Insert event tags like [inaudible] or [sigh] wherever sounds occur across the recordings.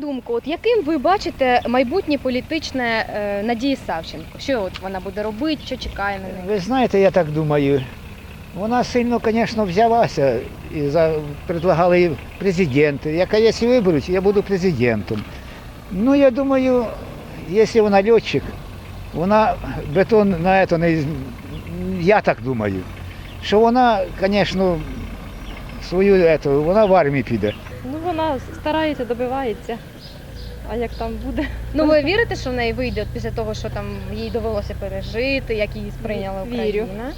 думку, от яким ви бачите майбутнє політичне е, Надії Савченко? Що от вона буде робити, що чекає на неї? Ви знаєте, я так думаю, вона сильно, звісно, взялася і за, предлагали їй президенти. Яка якщо виберуть, я буду президентом. Ну, я думаю, якщо вона льотчик, вона бетон на це не. Я так думаю. Що вона, звісно, свою вона в армії піде. Старається, добивається. А як там буде? Ну ви вірите, що в неї вийде от після того, що там їй довелося пережити, як її сприйняла Вірю. Україна?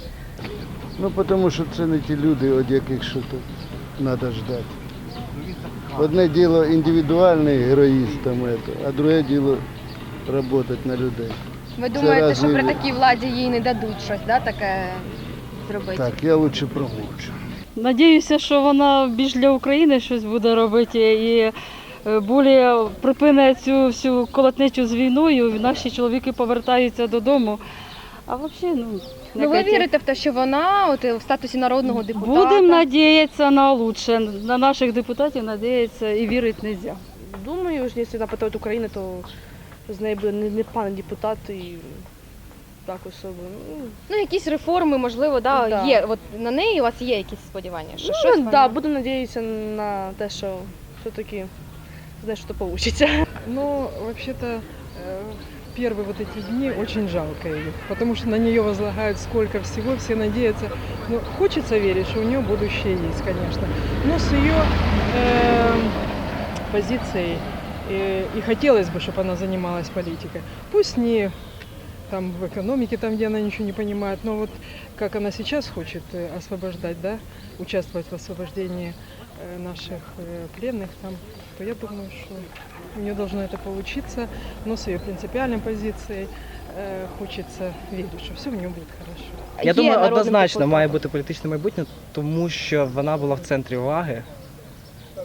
Ну, тому що це не ті люди, від яких що то треба ждати. Одне діло індивідуальний героїст, там, а друге діло працювати на людей. Ви думаєте, що разні при такій владі їй не дадуть щось, да, таке зробити? Так, я краще промовчу. Надіюся, що вона більш для України щось буде робити і е, більше припине цю всю колотничу з війною. і Наші чоловіки повертаються додому. А взагалі, ну, Ну ви вірите в те, що вона от в статусі народного депутата? Будемо надіятися на лучше. На наших депутатів надіятися і вірити не можна. Думаю, що якщо вона України, то з нею буде не, не пан депутат і так особо. Ну, Ну, якісь реформи, можливо, да, Да. є. От на неї у вас є якісь сподівання? Що ну, щось да, вона- буду надіятися на те, що все-таки знаєш, що вийде. [laughs] Но вообще-то э, первые вот эти дни очень жалко ее, потому что на нее возлагают сколько всего, все надеются. Ну, хочется верить, что у нее будущее есть, конечно. Но с ее э, позицией э, и хотелось бы, чтобы она занималась политикой. Пусть не там в экономике, там, где она ничего не понимает, но вот как она сейчас хочет э, освобождать, да, участвовать в освобождении э, наших э, пленных там, то я думаю, что у нее должно это получиться, но с ее принципиальной позицией э, хочется верить, что все у нее будет хорошо. Я Є думаю, народним однозначно депутатом. має бути політичне майбутнє, тому що вона була в центрі уваги,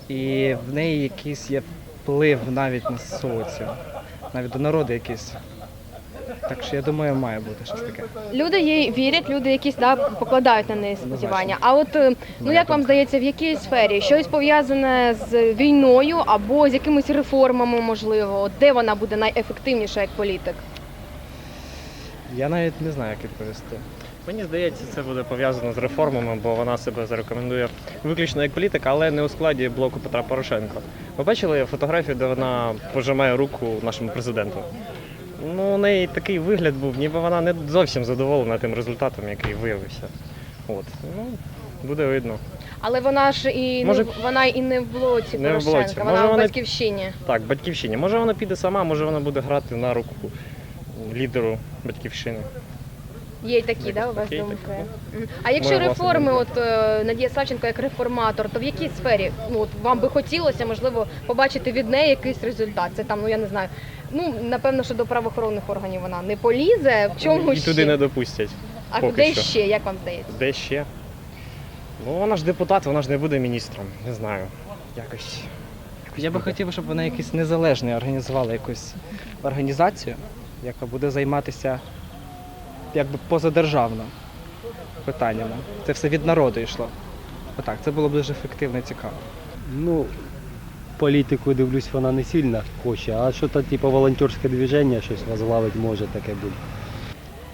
і в неї якийсь є вплив навіть на соціум, навіть до народу якийсь. Так що я думаю, має бути щось таке. Люди їй вірять, люди якісь да, покладають на неї сподівання. А от е, ну як вам здається, в якій сфері? Щось пов'язане з війною або з якимись реформами, можливо, От де вона буде найефективніша як політик? Я навіть не знаю, як відповісти. Мені здається, це буде пов'язано з реформами, бо вона себе зарекомендує виключно як політика, але не у складі блоку Петра Порошенка. Ви бачили фотографію, де вона пожимає руку нашому президенту? Ну, у неї такий вигляд був, ніби вона не зовсім задоволена тим результатом, який виявився. От. Ну, буде видно. Але вона ж і Може- не вона і не в блоці Не в Порошенка, блоці. вона Може, в вона- батьківщині. Так, батьківщині. Може вона піде сама, може вона буде грати на руку лідеру батьківщини. Є й такі, да, у вас Є й думки? такі. Мгм. А якщо Моя власна реформи, от е, Надія Савченко як реформатор, то в якій сфері ну от вам би хотілося, можливо, побачити від неї якийсь результат? Це там, ну я не знаю. Ну напевно, що до правоохоронних органів вона не полізе. В чому І ще? туди не допустять. а поки де що. ще, як вам здається? Де ще? Ну, вона ж депутат, вона ж не буде міністром. Не знаю. Якось. Я би хотів, щоб вона якийсь незалежний організувала якусь організацію, яка буде займатися якби позадержавно питаннями. Це все від народу йшло. Отак, це було б дуже ефективно і цікаво. Ну, політику дивлюсь, вона не сильно хоче, а що то типу волонтерське движення щось возглавить може таке бути.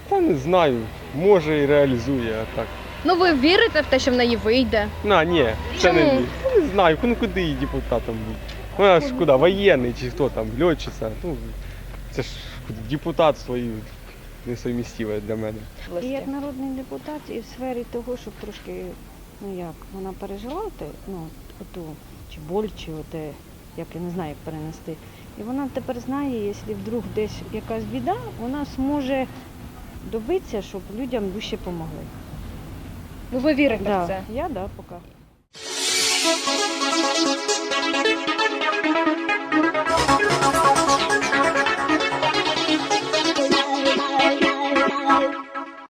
Та не знаю, може і реалізує, а так. Ну ви вірите в те, що в неї вийде? На, ні, це не, Чому? вірю. Та не знаю, ну куди її депутатом бути. Вона ж куди, воєнний чи хто там, льотчиця. Ну, це ж депутат свої несовмістиве для мене. І як народний депутат, і в сфері того, щоб трошки, ну як, вона пережила те, ну, оту, чи боль, чи оте, як я не знаю, як перенести. І вона тепер знає, якщо вдруг десь якась біда, вона зможе добитися, щоб людям дужче допомогли. Ну ви вірите в це? Я да, поки.